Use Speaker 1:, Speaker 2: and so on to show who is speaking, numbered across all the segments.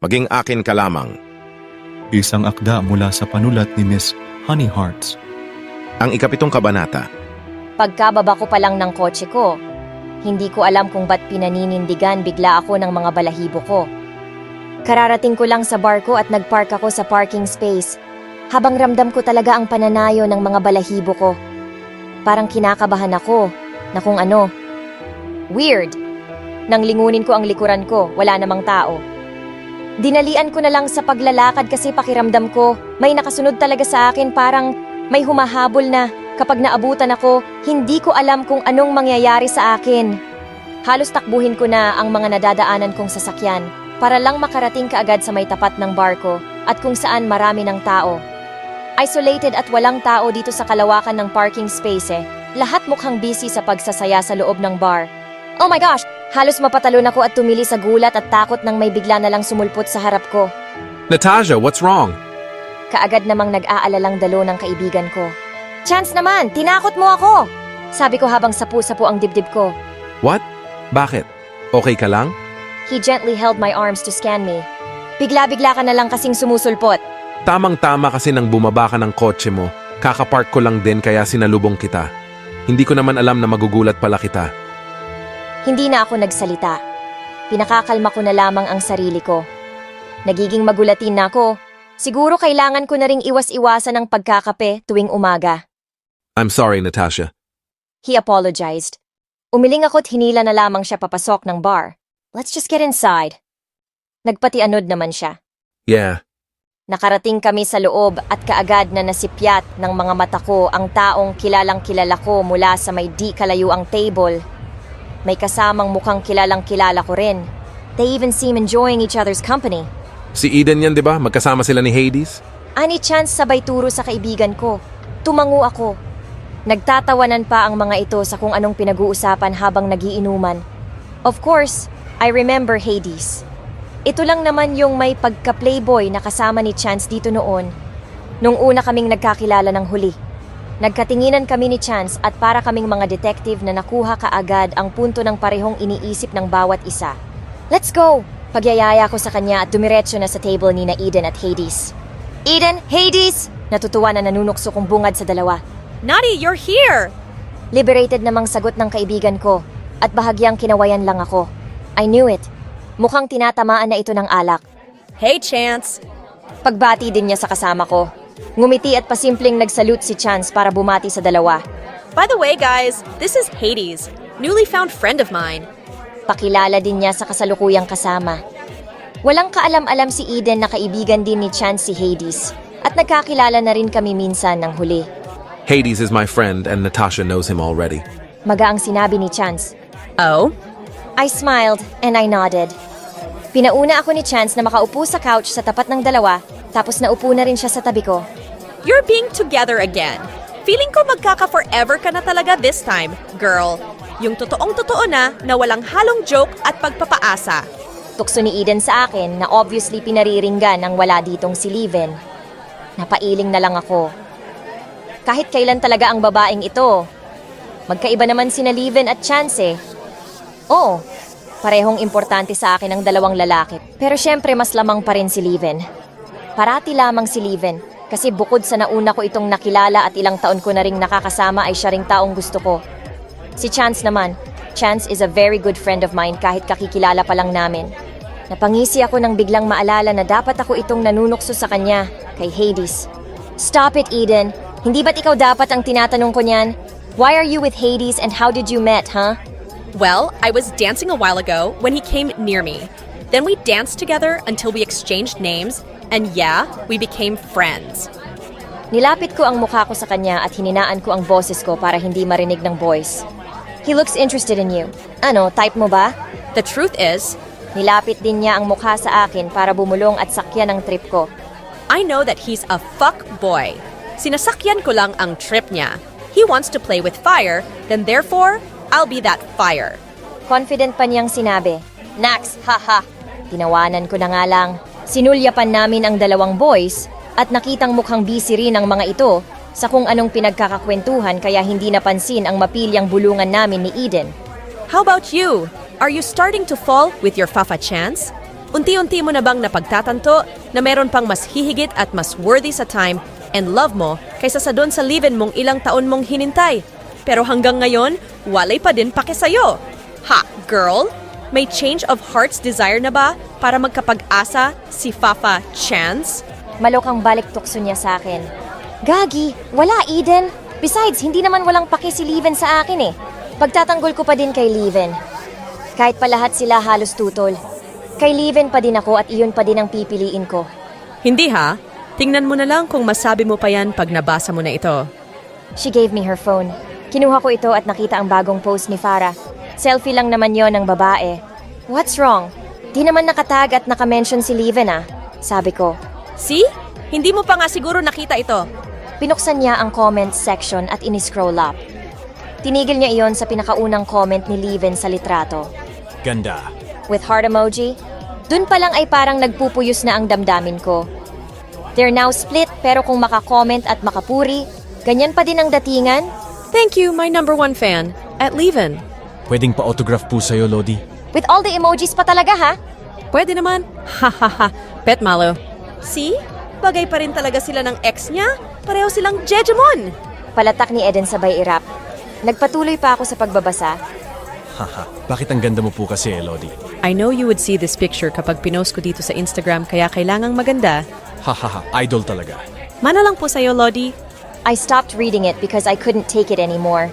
Speaker 1: Maging akin ka lamang.
Speaker 2: Isang akda mula sa panulat ni Miss Honey Hearts.
Speaker 1: Ang ikapitong kabanata.
Speaker 3: Pagkababa ko pa lang ng kotse ko, hindi ko alam kung ba't pinaninindigan bigla ako ng mga balahibo ko. Kararating ko lang sa bar ko at nagpark ako sa parking space. Habang ramdam ko talaga ang pananayo ng mga balahibo ko. Parang kinakabahan ako na kung ano. Weird. Nang lingunin ko ang likuran ko, wala namang tao. Dinalian ko na lang sa paglalakad kasi pakiramdam ko may nakasunod talaga sa akin parang may humahabol na kapag naabutan ako, hindi ko alam kung anong mangyayari sa akin. Halos takbuhin ko na ang mga nadadaanan kong sasakyan para lang makarating kaagad sa may tapat ng barko at kung saan marami ng tao. Isolated at walang tao dito sa kalawakan ng parking space eh. Lahat mukhang busy sa pagsasaya sa loob ng bar. Oh my gosh! Halos mapatalon ako at tumili sa gulat at takot nang may bigla na lang sumulpot sa harap ko.
Speaker 1: Natasha, what's wrong?
Speaker 3: Kaagad namang nag-aalalang dalo ng kaibigan ko. Chance naman, tinakot mo ako! Sabi ko habang sapu-sapu ang dibdib ko.
Speaker 1: What? Bakit? Okay ka lang?
Speaker 3: He gently held my arms to scan me. Bigla-bigla ka na lang kasing sumusulpot.
Speaker 1: Tamang-tama kasi nang bumaba ka ng kotse mo. Kakapark ko lang din kaya sinalubong kita. Hindi ko naman alam na magugulat pala kita.
Speaker 3: Hindi na ako nagsalita. Pinakakalma ko na lamang ang sarili ko. Nagiging magulatin na ako. Siguro kailangan ko na ring iwas-iwasan ang pagkakape tuwing umaga.
Speaker 1: I'm sorry, Natasha.
Speaker 3: He apologized. Umiling ako't hinila na lamang siya papasok ng bar. Let's just get inside. Nagpatianod naman siya.
Speaker 1: Yeah,
Speaker 3: Nakarating kami sa loob at kaagad na nasipyat ng mga mata ko ang taong kilalang kilala ko mula sa may di kalayuang table. May kasamang mukhang kilalang kilala ko rin. They even seem enjoying each other's company.
Speaker 1: si Eden yan, di ba? Magkasama sila ni Hades?
Speaker 3: Ani chance sabay turo sa kaibigan ko. Tumango ako. Nagtatawanan pa ang mga ito sa kung anong pinag-uusapan habang nagiinuman. Of course, I remember Hades. Ito lang naman yung may pagka-playboy na kasama ni Chance dito noon. Nung una kaming nagkakilala ng huli. Nagkatinginan kami ni Chance at para kaming mga detective na nakuha kaagad ang punto ng parehong iniisip ng bawat isa. Let's go! Pagyayaya ko sa kanya at dumiretso na sa table ni na Eden at Hades. Eden, Hades! Natutuwa na nanunukso kong bungad sa dalawa.
Speaker 4: Nadi, you're here!
Speaker 3: Liberated namang sagot ng kaibigan ko at bahagyang kinawayan lang ako. I knew it. Mukhang tinatamaan na ito ng alak.
Speaker 4: Hey, Chance.
Speaker 3: Pagbati din niya sa kasama ko. Ngumiti at pasimpleng nagsalute si Chance para bumati sa dalawa.
Speaker 4: By the way, guys, this is Hades, newly found friend of mine.
Speaker 3: Pakilala din niya sa kasalukuyang kasama. Walang kaalam-alam si Eden na kaibigan din ni Chance si Hades at nagkakilala na rin kami minsan ng huli.
Speaker 1: Hades is my friend and Natasha knows him already.
Speaker 3: Magaang sinabi ni Chance.
Speaker 4: Oh?
Speaker 3: I smiled and I nodded. Pinauna ako ni Chance na makaupo sa couch sa tapat ng dalawa, tapos naupo na rin siya sa tabi ko.
Speaker 4: You're being together again. Feeling ko magkaka-forever ka na talaga this time, girl. Yung totoong-totoo na na walang halong joke at pagpapaasa.
Speaker 3: Tukso ni Eden sa akin na obviously pinariringgan ng wala ditong si Leven. Napailing na lang ako. Kahit kailan talaga ang babaeng ito. Magkaiba naman sina Leven at Chance eh. Oo, parehong importante sa akin ang dalawang lalaki. Pero syempre mas lamang pa rin si Leven. Parati lamang si Leven. Kasi bukod sa nauna ko itong nakilala at ilang taon ko na ring nakakasama ay siya ring taong gusto ko. Si Chance naman, Chance is a very good friend of mine kahit kakikilala pa lang namin. Napangisi ako nang biglang maalala na dapat ako itong nanunukso sa kanya, kay Hades. Stop it, Eden. Hindi ba't ikaw dapat ang tinatanong ko niyan? Why are you with Hades and how did you met, huh?
Speaker 4: Well, I was dancing a while ago when he came near me. Then we danced together until we exchanged names, and yeah, we became friends.
Speaker 3: Nilapit ko ang mukha ko sa kanya at hininaan ko ang boses ko para hindi marinig ng voice. He looks interested in you. Ano, type mo ba?
Speaker 4: The truth is,
Speaker 3: Nilapit din niya ang mukha sa akin para bumulong at sakyan ang trip ko.
Speaker 4: I know that he's a fuck boy. Sinasakyan ko lang ang trip niya. He wants to play with fire, then therefore, I'll be that fire.
Speaker 3: Confident pa niyang sinabi, Nax, haha. Tinawanan ko na nga lang. Sinulyapan namin ang dalawang boys at nakitang mukhang busy rin ang mga ito sa kung anong pinagkakakwentuhan kaya hindi napansin ang mapilyang bulungan namin ni Eden.
Speaker 4: How about you? Are you starting to fall with your Fafa chance? Unti-unti mo na bang napagtatanto na meron pang mas hihigit at mas worthy sa time and love mo kaysa sa doon sa live mong ilang taon mong hinintay? Pero hanggang ngayon, walay pa din pake sa'yo. Ha, girl? May change of heart's desire na ba para magkapag-asa si Fafa Chance?
Speaker 3: Malokang balik tukso niya sa akin. Gagi, wala Eden. Besides, hindi naman walang paki si Leven sa akin eh. Pagtatanggol ko pa din kay Leven. Kahit pa lahat sila halos tutol. Kay Leven pa din ako at iyon pa din ang pipiliin ko.
Speaker 4: Hindi ha? Tingnan mo na lang kung masabi mo pa yan pag nabasa mo na ito.
Speaker 3: She gave me her phone. Kinuha ko ito at nakita ang bagong post ni Farah. Selfie lang naman yon ng babae. What's wrong? Di naman nakatag at nakamention si Leven ah. Sabi ko.
Speaker 4: See? Hindi mo pa nga siguro nakita ito.
Speaker 3: Pinuksan niya ang comments section at iniscroll up. Tinigil niya iyon sa pinakaunang comment ni Leven sa litrato.
Speaker 5: Ganda.
Speaker 3: With heart emoji, dun pa lang ay parang nagpupuyos na ang damdamin ko. They're now split pero kung makakomment at makapuri, ganyan pa din ang datingan?
Speaker 4: Thank you, my number one fan, at Leven.
Speaker 5: Pwedeng pa-autograph po sa'yo, Lodi.
Speaker 3: With all the emojis pa talaga ha?
Speaker 4: Pwede naman. Hahaha. Pet malo. See? Bagay pa rin talaga sila ng ex niya. Pareho silang Jejemon.
Speaker 3: Palatak ni Eden sabay irap. Nagpatuloy pa ako sa pagbabasa.
Speaker 5: Haha. Bakit ang ganda mo po kasi, Lodi?
Speaker 4: I know you would see this picture kapag pinost ko dito sa Instagram kaya kailangang maganda.
Speaker 5: Hahaha. Idol talaga.
Speaker 4: Mana lang po sa'yo, Lodi.
Speaker 3: I stopped reading it because I couldn't take it anymore.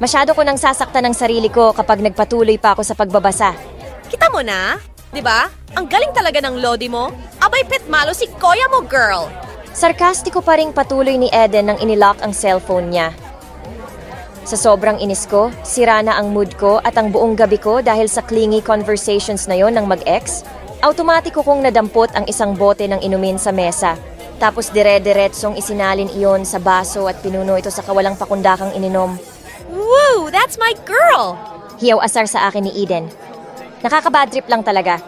Speaker 3: Masyado ko nang sasaktan ng sarili ko kapag nagpatuloy pa ako sa pagbabasa.
Speaker 4: Kita mo na? 'Di ba? Ang galing talaga ng Lodi mo. Abay, pet malo si Koya mo, girl.
Speaker 3: Sarkastiko pa ring patuloy ni Eden nang inilock ang cellphone niya. Sa sobrang inis ko, sira na ang mood ko at ang buong gabi ko dahil sa clingy conversations na yon ng mag-ex. Automatiko kong nadampot ang isang bote ng inumin sa mesa. Tapos dire-diretsong isinalin iyon sa baso at pinuno ito sa kawalang pakundakang ininom.
Speaker 4: Woo! That's my girl!
Speaker 3: Hiyaw asar sa akin ni Eden. Nakakabad trip lang talaga.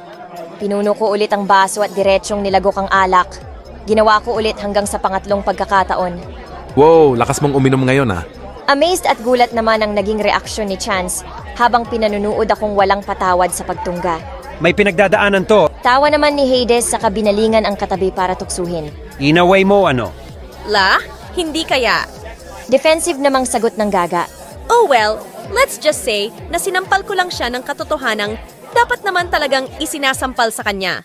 Speaker 3: Pinuno ko ulit ang baso at diretsyong nilagok ang alak. Ginawa ko ulit hanggang sa pangatlong pagkakataon.
Speaker 1: Wow, lakas mong uminom ngayon ah.
Speaker 3: Amazed at gulat naman ang naging reaksyon ni Chance habang pinanunood akong walang patawad sa pagtungga.
Speaker 6: May pinagdadaanan to.
Speaker 3: Tawa naman ni Hades sa kabinalingan ang katabi para tuksuhin.
Speaker 6: Inaway mo ano?
Speaker 4: La? Hindi kaya.
Speaker 3: Defensive namang sagot ng gaga.
Speaker 4: Oh well, let's just say na sinampal ko lang siya ng katotohanang dapat naman talagang isinasampal sa kanya.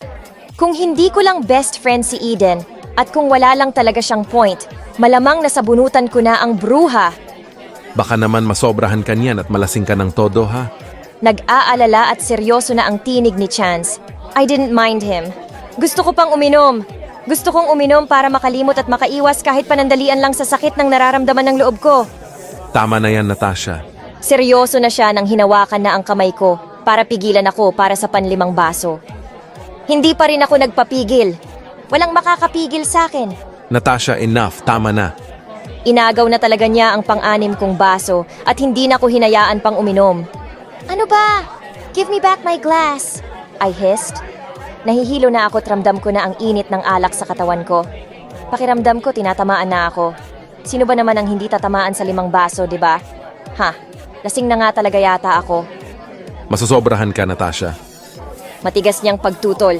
Speaker 3: Kung hindi ko lang best friend si Eden at kung wala lang talaga siyang point, malamang nasabunutan ko na ang bruha.
Speaker 1: Baka naman masobrahan ka niyan at malasing ka ng todo ha.
Speaker 3: Nag-aalala at seryoso na ang tinig ni Chance. I didn't mind him. Gusto ko pang uminom. Gusto kong uminom para makalimot at makaiwas kahit panandalian lang sa sakit ng nararamdaman ng loob ko.
Speaker 1: Tama na yan, Natasha.
Speaker 3: Seryoso na siya nang hinawakan na ang kamay ko para pigilan ako para sa panlimang baso. Hindi pa rin ako nagpapigil. Walang makakapigil sa akin.
Speaker 1: Natasha, enough. Tama na.
Speaker 3: Inagaw na talaga niya ang pang-anim kong baso at hindi na ko hinayaan pang uminom. Ano ba? Give me back my glass. I hissed. Nahihilo na ako at ramdam ko na ang init ng alak sa katawan ko. Pakiramdam ko tinatamaan na ako. Sino ba naman ang hindi tatamaan sa limang baso, di ba? Ha, lasing na nga talaga yata ako.
Speaker 1: Masosobrahan ka, Natasha.
Speaker 3: Matigas niyang pagtutol.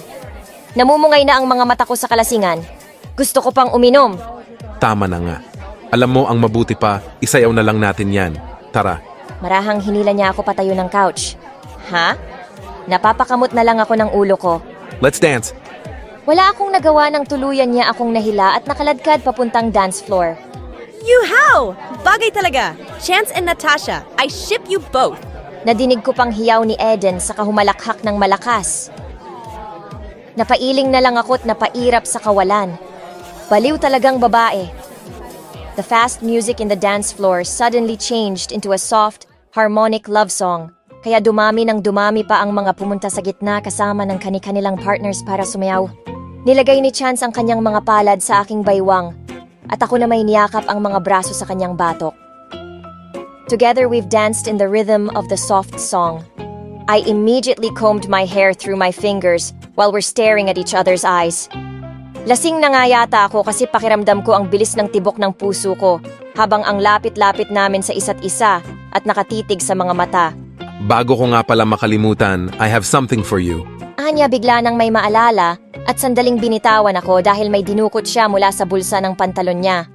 Speaker 3: Namumungay na ang mga mata ko sa kalasingan. Gusto ko pang uminom.
Speaker 1: Tama na nga. Alam mo, ang mabuti pa, isayaw na lang natin yan. Tara.
Speaker 3: Marahang hinila niya ako patayo ng couch. Ha? Napapakamot na lang ako ng ulo ko.
Speaker 1: Let's dance.
Speaker 3: Wala akong nagawa ng tuluyan niya akong nahila at nakaladkad papuntang dance floor.
Speaker 4: You how? Bagay talaga. Chance and Natasha, I ship you both.
Speaker 3: Nadinig ko pang hiyaw ni Eden sa kahumalakhak ng malakas. Napailing na lang ako at napairap sa kawalan. Baliw talagang babae. The fast music in the dance floor suddenly changed into a soft, harmonic love song. Kaya dumami ng dumami pa ang mga pumunta sa gitna kasama ng kani-kanilang partners para sumayaw. Nilagay ni Chance ang kanyang mga palad sa aking baywang at ako na may niyakap ang mga braso sa kanyang batok. Together we've danced in the rhythm of the soft song. I immediately combed my hair through my fingers while we're staring at each other's eyes. Lasing na nga yata ako kasi pakiramdam ko ang bilis ng tibok ng puso ko habang ang lapit-lapit namin sa isa't isa at nakatitig sa mga mata.
Speaker 1: Bago ko nga pala makalimutan, I have something for you.
Speaker 3: Anya bigla nang may maalala at sandaling binitawan ako dahil may dinukot siya mula sa bulsa ng pantalon niya.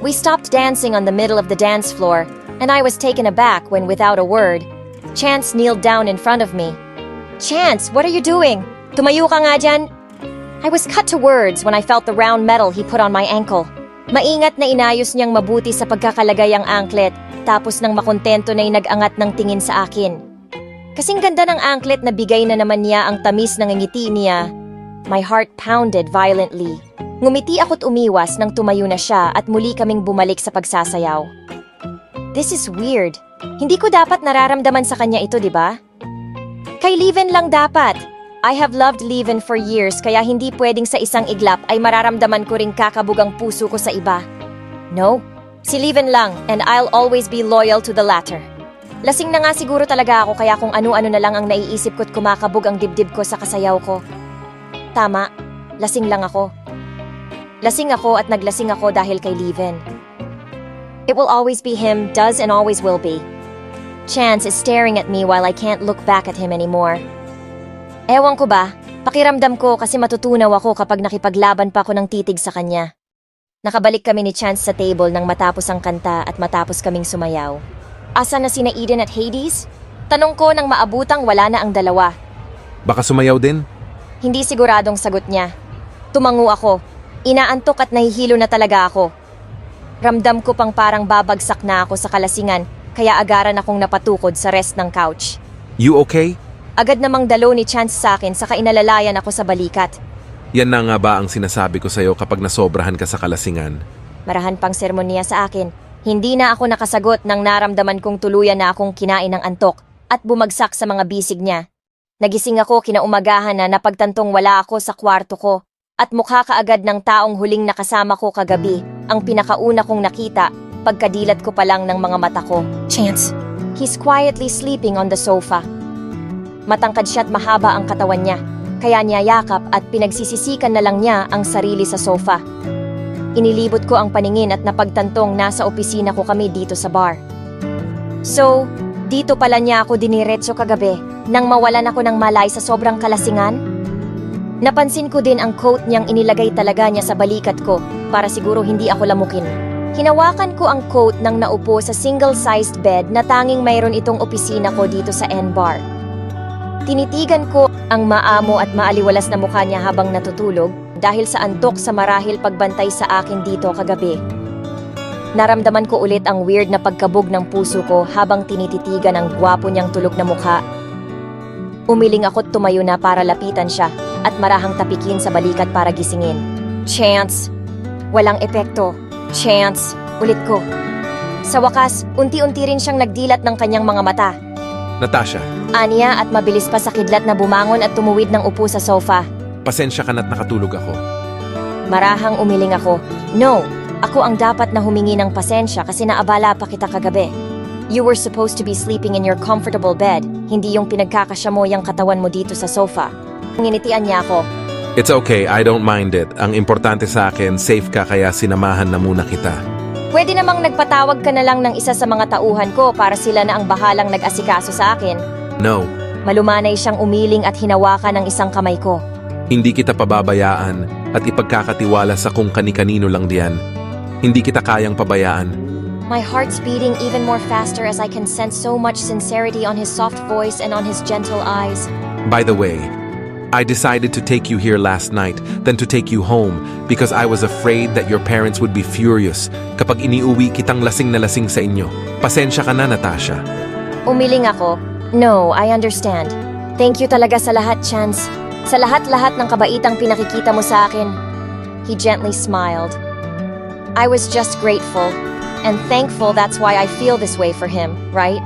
Speaker 3: We stopped dancing on the middle of the dance floor and I was taken aback when without a word, Chance kneeled down in front of me. Chance, what are you doing? Tumayo ka nga dyan. I was cut to words when I felt the round metal he put on my ankle. Maingat na inayos niyang mabuti sa pagkakalagay ang anklet, tapos nang makontento na nag-angat ng tingin sa akin. Kasing ganda ng anklet na bigay na naman niya ang tamis ng ngiti niya. My heart pounded violently. Ngumiti ako't umiwas nang tumayo na siya at muli kaming bumalik sa pagsasayaw. This is weird. Hindi ko dapat nararamdaman sa kanya ito, di ba? Kay Leven lang dapat. I have loved Leven for years kaya hindi pwedeng sa isang iglap ay mararamdaman ko ring kakabugang puso ko sa iba. No, si Leven lang and I'll always be loyal to the latter. Lasing na nga siguro talaga ako kaya kung ano-ano na lang ang naiisip ko't kumakabog ang dibdib ko sa kasayaw ko. Tama, lasing lang ako. Lasing ako at naglasing ako dahil kay Leven. It will always be him, does and always will be. Chance is staring at me while I can't look back at him anymore. Ewan ko ba, pakiramdam ko kasi matutunaw ako kapag nakipaglaban pa ako ng titig sa kanya. Nakabalik kami ni Chance sa table nang matapos ang kanta at matapos kaming sumayaw. Asa na sina Eden at Hades? Tanong ko nang maabutang wala na ang dalawa.
Speaker 1: Baka sumayaw din?
Speaker 3: Hindi siguradong sagot niya. Tumango ako. Inaantok at nahihilo na talaga ako. Ramdam ko pang parang babagsak na ako sa kalasingan kaya agaran akong napatukod sa rest ng couch.
Speaker 1: You okay?
Speaker 3: Agad namang dalo ni Chance sa akin saka inalalayan ako sa balikat.
Speaker 1: Yan na nga ba ang sinasabi ko sa'yo kapag nasobrahan ka sa kalasingan?
Speaker 3: Marahan pang sermon niya sa akin. Hindi na ako nakasagot nang naramdaman kong tuluyan na akong kinain ng antok at bumagsak sa mga bisig niya. Nagising ako kinaumagahan na napagtantong wala ako sa kwarto ko at mukha kaagad ng taong huling nakasama ko kagabi ang pinakauna kong nakita pagkadilat ko pa lang ng mga mata ko. Chance. He's quietly sleeping on the sofa. Matangkad siya at mahaba ang katawan niya, kaya niya yakap at pinagsisisikan na lang niya ang sarili sa sofa. Inilibot ko ang paningin at napagtantong nasa opisina ko kami dito sa bar. So, dito pala niya ako diniretso kagabi nang mawalan ako ng malay sa sobrang kalasingan? Napansin ko din ang coat niyang inilagay talaga niya sa balikat ko para siguro hindi ako lamukin. Hinawakan ko ang coat nang naupo sa single-sized bed na tanging mayroon itong opisina ko dito sa N-Bar. Tinitigan ko ang maamo at maaliwalas na mukha niya habang natutulog dahil sa antok sa marahil pagbantay sa akin dito kagabi. Naramdaman ko ulit ang weird na pagkabog ng puso ko habang tinititigan ang gwapo niyang tulog na mukha. Umiling ako't tumayo na para lapitan siya at marahang tapikin sa balikat para gisingin. Chance! Walang epekto. Chance! Ulit ko. Sa wakas, unti-unti rin siyang nagdilat ng kanyang mga mata.
Speaker 1: Natasha,
Speaker 3: Aniya at mabilis pa sa kidlat na bumangon at tumuwid ng upo sa sofa.
Speaker 1: Pasensya ka na't nakatulog ako.
Speaker 3: Marahang umiling ako. No, ako ang dapat na humingi ng pasensya kasi naabala pa kita kagabi. You were supposed to be sleeping in your comfortable bed, hindi yung pinagkakasya mo yung katawan mo dito sa sofa. Nginitian niya ako.
Speaker 1: It's okay, I don't mind it. Ang importante sa akin, safe ka kaya sinamahan na muna kita.
Speaker 3: Pwede namang nagpatawag ka na lang ng isa sa mga tauhan ko para sila na ang bahalang nag-asikaso sa akin.
Speaker 1: No,
Speaker 3: Malumanay siyang umiling at hinawakan ng isang kamay ko.
Speaker 1: Hindi kita pababayaan at ipagkakatiwala sa kung kani-kanino lang diyan. Hindi kita kayang pabayaan.
Speaker 3: My heart's beating even more faster as I can sense so much sincerity on his soft voice and on his gentle eyes.
Speaker 1: By the way, I decided to take you here last night than to take you home because I was afraid that your parents would be furious kapag iniuwi kitang lasing na lasing sa inyo. Pasensya ka na, Natasha.
Speaker 3: Umiling ako. No, I understand. Thank you talaga sa lahat, Chance. Sa lahat-lahat ng kabaitang pinakikita mo sa akin. He gently smiled. I was just grateful and thankful that's why I feel this way for him, right?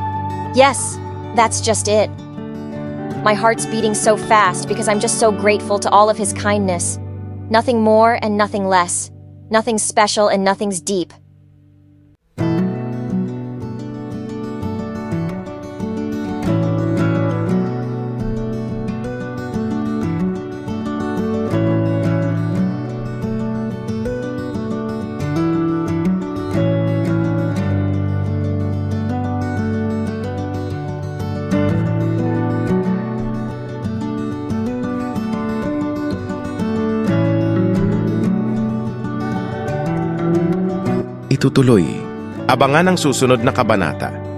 Speaker 3: Yes, that's just it. My heart's beating so fast because I'm just so grateful to all of his kindness. Nothing more and nothing less. Nothing special and nothing's deep.
Speaker 7: Itutuloy. Abangan ang susunod na kabanata.